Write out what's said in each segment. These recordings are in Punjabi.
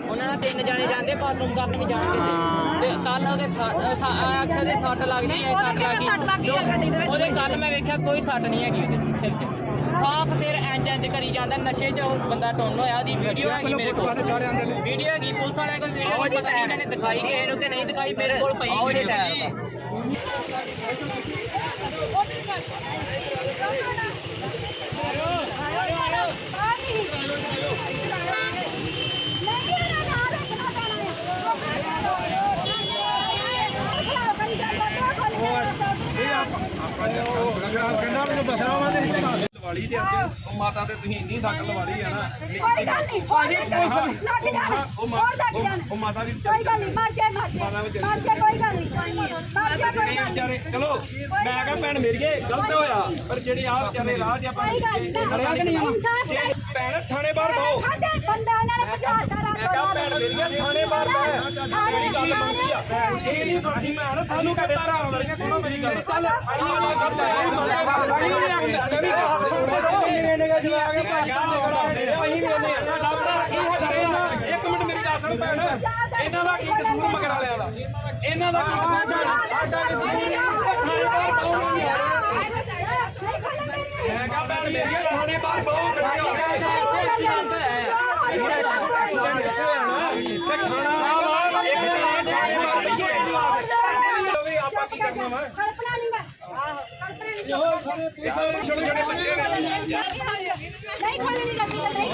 ਉਹਨਾਂ ਨਾਲ ਤਿੰਨ ਜਾਣੇ ਜਾਂਦੇ ਬਾਥਰੂਮ ਕਰਨ ਵੀ ਜਾਣਗੇ ਤੇ। ਕੱਲ ਉਹਦੇ ਅੱਖ ਦੇ ਸੱਟ ਲੱਗ ਗਈ। ਐ ਸੱਟ ਲੱਗ ਗਈ? ਉਹਦੇ ਕੱਲ ਮੈਂ ਵੇਖਿਆ ਕੋਈ ਸੱਟ ਨਹੀਂ ਹੈਗੀ ਉਹਦੇ ਸਿਰ 'ਚ। ਸਾਫ਼ ਸਿਰ ਇੰਜ ਇੰਜ ਕਰੀ ਜਾਂਦਾ ਨਸ਼ੇ 'ਚ ਉਹ ਬੰਦਾ ਟੁੰਨ ਹੋਇਆ ਉਹਦੀ ਵੀਡੀਓ ਹੈਗੀ ਮੇਰੇ ਕੋਲ। ਵੀਡੀਓ ਹੈਗੀ ਪੁਲਿਸ ਵਾਲਿਆਂ ਕੋਲ ਵੀਡੀਓ ਪਤਾ ਨਹੀਂ ਇਹਨਾਂ ਨੇ ਦਿਖਾਈ ਕਿਸੇ ਨੂੰ ਕਿ ਨਹੀਂ ਦਿਖਾਈ ਮੇਰੇ ਕੋਲ ਪਈ ਵੀਡੀਓ ਦਿਵਾਲੀ ਦੇ ਅੱਗੇ ਉਹ ਮਾਤਾ ਤੇ ਤੁਸੀਂ ਇੰਨੀ ਸੱਟ ਲਵਾ ਲਈ ਆ ਨਾ। ਕੋਈ ਗੱਲ ਨਹੀਂ ਭਾਜੀ ਲੱਗ ਜਾਣ ਉਹ ਮਾ- ਹੋਰ ਲੱਗ ਉਹ- ਜਾਣ। ਉਹ ਮਾਤਾ ਵੀ ਕੋਈ ਗੱਲ ਨਹੀਂ ਮਰ ਜਾ ਮਰ ਜਾ ਮਰ ਜਾ ਕੋਈ ਗੱਲ ਨਹੀਂ ਮਰ ਜਾ ਕੋਈ ਜਿਹੜੇ ਗੱਲ ਨਹੀਂ। ਵਿਚਾਰੇ ਚਲੋ ਮੈਂ ਕਹਾਂ ਭੈਣ ਮੇਰੀਏ ਗਲਤ ਹੋਇਆ ਪਰ ਜਿਹੜੇ ਆ ਵਿਚਾਰੇ ਰਾਹ ਆਪਾਂ ਕੋਈ ਗੱਲ ਨਹੀਂ ਜੇ ਭੈਣ ਥਾਣੇ ਬਾਹਰ ਬਹੁ। ਬੰਦਾ ਇਹਨਾਂ ਨੇ 50 ਦਾ ਮੈਂ ਕਿਹਾ ਭੈਣ ਮੇਰੀਆਂ ਥਾਣੇ ਬਾਹਰ ਬਹਿ ਜਿਹੜੀ ਗੱਲ ਮੰਗੀ ਆ ਇਹ ਤੁਹਾਡੀ ਭੈਣ ਸਾਨੂੰ ਕੱਟਾ ਰਾਂ ਵਰਗੇ ਸੁਣੋ ਮੇਰੀ ਗੱਲ ਚੱਲ ਅਸੀਂ ਵਾਲਾ ਗੱਲ ਹੈ ਅਸੀਂ ਨਹੀਂ ਆਖਦੇ ਵੀ ਅਸੀਂ ਨੇ ਜਵਾ ਕੇ ਭਾਗਾ ਅਸੀਂ ਵੇਲੇ ਆ ਡਾਕਟਰ ਕੀ ਸਾਡਾ ਇਹਨਾਂ ਇੱਕ ਮਿੰਟ ਮੇਰੀ ਗੱਲ ਸੁਣ ਭੈਣ ਇਹਨਾਂ ਦਾ ਕੀ ਕਸੂਰ ਮਗਰ ਵਾਲਿਆਂ ਦਾ ਇਹਨਾਂ ਦਾ ਕੀ ਕਸੂਰ ਸਾਡਾ ਮੈਂ ਕਹਾਂ ਭੈਣ ਮੇਰੀਆਂ ਥਾਣੇ ਬਾਹਰ ਬਹੁਤ ਕੱਟਿਆ ਹੋ ਗਿਆ ਕਲਪਨਾ ਨਹੀਂ ਮੈਂ ਕਲਪਨਾ ਨਹੀਂ। ਛੋਟੇ ਛੋਟੇ ਬੱਚੇ ਨਹੀਂ ਕੋਈ ਨਹੀਂ ਰੱਖੀ ਨਹੀਂ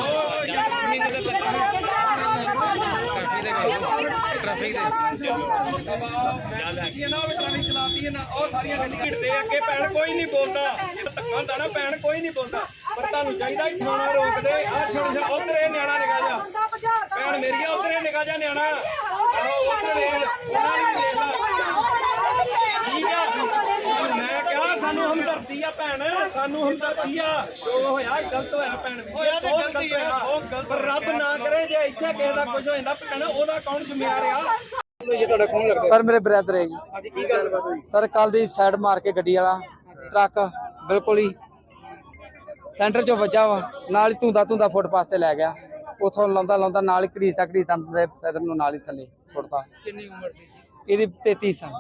ਟ੍ਰੈਫਿਕ ਇਹ ਨਾ ਵੀ ਟਰਾਲੀ ਦੇ ਅੱਗੇ ਪੈਣ ਕੋਈ ਨਹੀਂ ਬੋਲਦਾ। ਇਹ ਧੱਕਾ ਹੁੰਦਾ ਨਾ ਭੈਣ ਕੋਈ ਨਹੀਂ ਬੋਲਦਾ। ਪਰ ਤੁਹਾਨੂੰ ਚਾਹੀਦਾ ਹੀ ਥਾਣਾ ਰੋਕ ਆ ਛੋੜ ਜਾ ਉਧਰ ਇਹ ਨਿਆਣਾ ਨਿਕਾ ਜਾ। ਭੈਣ ਮੇਰੀਆ ਉਧਰ ਇਹ ਨਿਕਾ ਜਾ ਨਿਆਣਾ। ਆਹੋ ਉਧਰ ਵੇਖ ਉਹਨਾਂ ਨੂੰ ਵੇਖ ਠੀਕ ਆ ਮੈਂ ਕਿਹਾ ਸਾਨੂੰ ਹਮਦਰਦੀ ਆ ਭੈਣ ਸਾਨੂੰ ਹਮਦਰਦੀ ਆ ਜੋ ਹੋਇਆ ਗਲਤ ਹੋਇਆ ਭੈਣ ਹੋਇਆ ਤੇ ਗਲਤੀ ਆ ਪਰ ਰੱਬ ਨਾ ਕਰੇ ਜੇ ਇੱਥੇ ਕਿਸੇ ਦਾ ਕੁਝ ਹੋ ਜਾਂਦਾ ਭੈਣ ਉਹਦਾ ਕੌਣ ਜ਼ਿੰਮੇਵਾਰ ਆ? ਸਰ ਮੇਰੇ ਬ੍ਰਦਰ ਹੈ ਜੀ ਅੱਜ ਕੀ ਗੱਲਬਾਤ ਹੋਈ? ਸਰ ਕੱਲ ਦੀ ਸਾਈਡ ਮਾਰ ਕੇ ਗੱਡੀ ਵਾਲਾ ਟਰੱਕ ਬਿਲਕੁਲ ਹੀ ਸੈਂਟਰ ਚੋਂ ਵੱਜਾ ਵਾ। ਨਾਲ ਹੀ ਧੁੰਦਾ ਧੁੰਦਾ ਫੁੱਟਪਾਥ ਤੇ ਲੈ ਗਿਆ। ਉਥੋਂ ਲਾਉਂਦਾ ਲਾਉਂਦਾ ਨਾਲ ਹੀ ਘੜੀਸਦਾ ਘੜੀਸਦਾ ਮੇਰੇ ਬ੍ਰਦਰ ਨੂੰ ਨਾਲ ਹੀ ਥੱਲੇ ਸੁੱਟਤਾ। ਕਿੰਨੀ ਉਮਰ ਸੀ ਜੀ? ਇਹਦੀ 33 ਸਾਲ।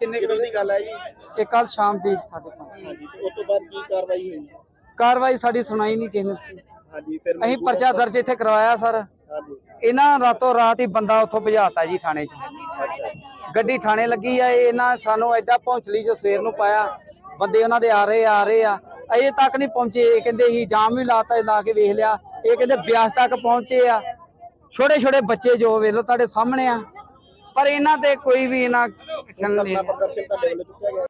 ਕਿੰਨੇ ਕਿਲੋ ਦੀ ਗੱਲ ਹੈ ਜੀ ਇਹ ਕੱਲ ਸ਼ਾਮ ਦੀ ਸਾਡੇ ਕੋਲ। ਹਾਂਜੀ ਤੇ ਉਸ ਤੋਂ ਬਾਅਦ ਕੀ ਕਾਰਵਾਈ ਹੋਈ? ਕਾਰਵਾਈ ਸਾਡੀ ਸੁਣਾਈ ਨਹੀਂ ਕਿਸੇ ਨੇ। ਹਾਂਜੀ ਫਿਰ ਅਸੀਂ ਪਰਚਾ ਦਰਜ ਇੱਥੇ ਕਰਵਾਇਆ ਸਰ। ਹਾਂਜੀ। ਇਹਨਾਂ ਰਾਤੋਂ ਰਾਤ ਹੀ ਬੰਦਾ ਉੱਥੋਂ ਭਜਾਤਾ ਜੀ ਥਾਣੇ 'ਚ। ਗੱਡੀ ਥਾਣੇ ਲੱਗੀ ਆ ਇਹ ਇਹਨਾਂ ਸਾਨੂੰ ਐਡਾ ਪਹੁੰਚਲੀ ਚ ਸਵੇਰ ਨੂੰ ਪਾਇਆ। ਬੰਦੇ ਉਹਨਾਂ ਦੇ ਆ ਰਹੇ ਆ ਰਹੇ ਆ। ਅਜੇ ਤੱਕ ਨਹੀਂ ਪਹੁੰਚੇ। ਇਹ ਕਹਿੰਦੇ ਹੀ ਜਾਮ ਵੀ ਲਾਤਾ ਲਾ ਕੇ ਵੇਖ ਲਿਆ। ਇਹ ਕਹਿੰਦੇ ਬਿਆਸ ਤੱਕ ਪਹੁੰਚੇ ਆ। ਛੋਟੇ ਛੋਟੇ ਬੱਚੇ ਜੋ ਵੇਖ ਲਓ ਤੁਹਾਡੇ ਸਾਹਮਣੇ ਆ। ਪਰ ਇਹਨਾਂ ਤੇ ਕੋਈ ਵੀ ਇਹਨਾਂ ਐਕਸ਼ਨ ਨਹੀਂ ਧਰਨਾ ਪ੍ਰਦਰਸ਼ਨ ਤੁਹਾਡੇ ਵੱਲੋਂ ਚੁੱਕਿਆ ਗਿਆ।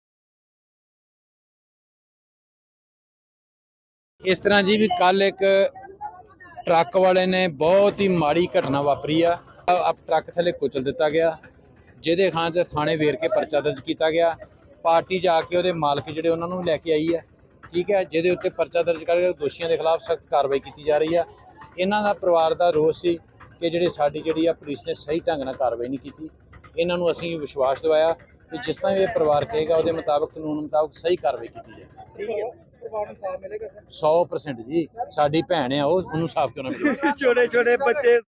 ਇਸ ਤਰ੍ਹਾਂ ਜੀ ਵੀ ਕੱਲ ਇੱਕ ਟਰੱਕ ਵਾਲੇ ਨੇ ਬਹੁਤ ਹੀ ਮਾੜੀ ਘਟਨਾ ਵਾਪਰੀ ਆ। ਅਬ ਟਰੱਕ ਥੱਲੇ ਕੁਚਲ ਦਿੱਤਾ ਗਿਆ। ਜਿਹਦੇ ਖਾਂ ਤੇ ਥਾਣੇ ਵੇਰ ਕੇ ਪਰਚਾ ਦਰਜ ਕੀਤਾ ਗਿਆ। ਪਾਰਟੀ ਜਾ ਕੇ ਉਹਦੇ ਮਾਲਕ ਜਿਹੜੇ ਉਹਨਾਂ ਨੂੰ ਲੈ ਕੇ ਆਈ ਹੈ ਠੀਕ ਹੈ ਜਿਹਦੇ ਉੱਤੇ ਪਰਚਾ ਦਰਜ ਕਰਕੇ ਦੋਸ਼ੀਆਂ ਦੇ ਖਿਲਾਫ ਸਖਤ ਕਾਰਵਾਈ ਕੀਤੀ ਜਾ ਰਹੀ ਆ। ਇਹਨਾਂ ਦਾ ਪਰਿਵਾਰ ਦਾ ਰੋਸ ਸੀ ਕਿ ਜਿਹੜੇ ਸਾਡੀ ਜਿਹੜੀ ਆ ਪੁਲਿਸ ਨੇ ਸਹੀ ਢੰਗ ਨਾਲ ਕਾਰਵਾਈ ਨਹੀਂ ਕੀਤੀ। ਇਹਨਾਂ ਨੂੰ ਅਸੀਂ ਵਿਸ਼ਵਾਸ ਦਿਵਾਇਆ ਕਿ ਜਿਸ ਤਰ੍ਹਾਂ ਵੀ ਇਹ ਪਰਿਵਾਰ ਕਹੇਗਾ ਉਹਦੇ ਮੁਤਾਬਕ ਕਾਨੂੰਨ ਮੁਤਾਬਕ ਸਹੀ ਕਾਰਵਾਈ ਕੀਤੀ ਜਾਏ ਪਰਿਵਾਰ ਨੂੰ ਸਾਥ ਮਿਲੇਗਾ ਸਰ? 100% ਜੀ। ਸਾਡੀ ਭੈਣ ਆ ਉਹ ਉਹਨੂੰ ਸਾਫ਼ ਕਿਉਂ ਨਾ ਮਿਲੇ? ਛੋਟੇ ਛੋਟੇ ਬੱਚੇ